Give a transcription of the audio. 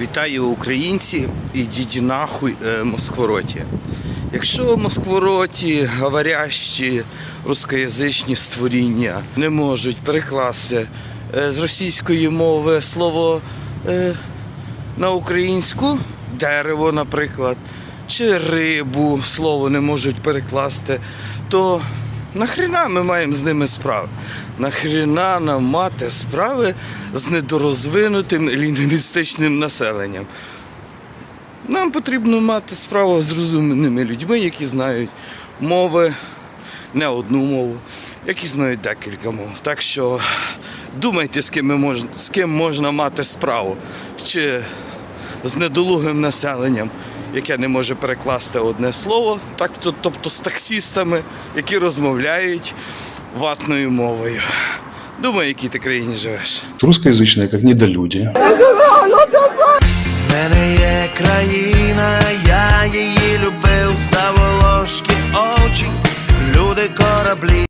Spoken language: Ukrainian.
Вітаю українці, ідіть нахуй е, москвороті. Якщо москвороті, говорящі рускоязичні створіння не можуть перекласти е, з російської мови слово е, на українську, дерево, наприклад, чи рибу слово не можуть перекласти, то нахрена ми маємо з ними справи? Нахрена нам мати справи з недорозвинутим лінгвістичним населенням? Нам потрібно мати справу з розумними людьми, які знають мови, не одну мову, які знають декілька мов. Так що думайте, з ким, ми мож, з ким можна мати справу. Чи з недолугим населенням, яке не може перекласти одне слово, так, тобто з таксістами, які розмовляють ватною мовою. Думай, в якій ти країні живеш. Русскоязычные как недолюди. В мене є країна, я її любив, заволошки очі, люди кораблі.